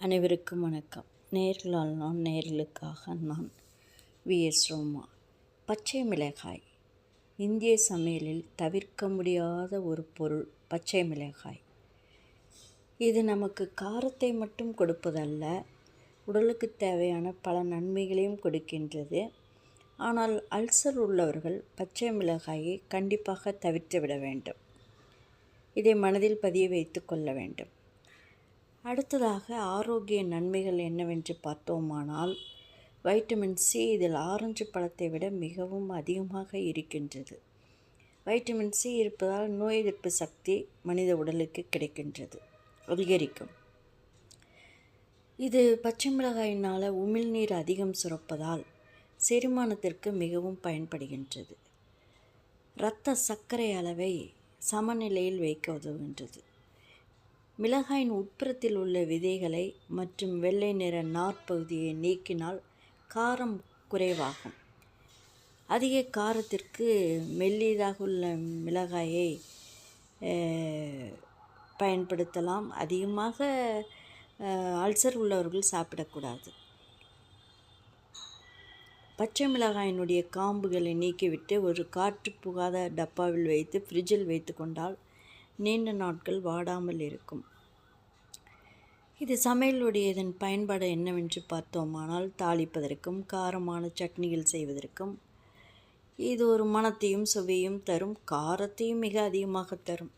அனைவருக்கும் வணக்கம். நேர்களால் நான் நேர்களுக்காக நான் விஎஸ் ரோமா. பச்சை மிளகாய். இந்திய சமையலில் தவிர்க்க முடியாத ஒரு பொருள் பச்சை மிளகாய். இது நமக்கு காரத்தை மட்டும் கொடுப்பதல்ல உடலுக்கு தேவையான பல நன்மைகளையும் கொடுக்கின்றது. ஆனால் அல்சர் உள்ளவர்கள் பச்சை மிளகாயை கண்டிப்பாக தவிர்த்து விட வேண்டும். இதை மனதில் பதிய வைத்து கொள்ள வேண்டும். அடுத்ததாக ஆரோக்கிய நன்மைகள் என்னவென்று பார்த்தோமானால் வைட்டமின் சி இதில் ஆரஞ்சு பழத்தை விட மிகவும் அதிகமாக இருக்கின்றது. வைட்டமின் சி இருப்பதால் நோய் எதிர்ப்பு சக்தி மனித உடலுக்கு கிடைக்கின்றது. அதிகரிக்கும். இது பச்சை மிளகாயினால் உமிழ்நீர் அதிகம் சுரப்பதால் செரிமானத்திற்கு மிகவும் பயன்படுகின்றது. இரத்த சர்க்கரை அளவை சமநிலையில் வைக்க உதவுகின்றது. மிளகாயின் உட்புறத்தில் உள்ள விதைகளை மற்றும் வெள்ளை நிற நார்ப்பகுதியை நீக்கினால் காரம் குறைவாகும். அதிக காரத்திற்கு மெல்லியதாக உள்ள மிளகாயை பயன்படுத்தலாம். அதிகமாக அல்சர் உள்ளவர்கள் சாப்பிடக்கூடாது. பச்சை மிளகாயினுடைய காம்புகளை நீக்கிவிட்டு ஒரு காற்று புகாத டப்பாவில் வைத்து ஃப்ரிட்ஜில் வைத்து கொண்டால் நீண்ட நாட்கள் வாடாமல் இருக்கும். இது சமையலுடைய இதன் பயன்பாடு என்னவென்று பார்த்தோமானால் தாளிப்பதற்கும் காரமான சட்னிகள் செய்வதற்கும் இது ஒரு மனத்தையும் சுவையும் தரும் காரத்தையும் மிக அதிகமாக தரும்.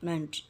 நன்றி.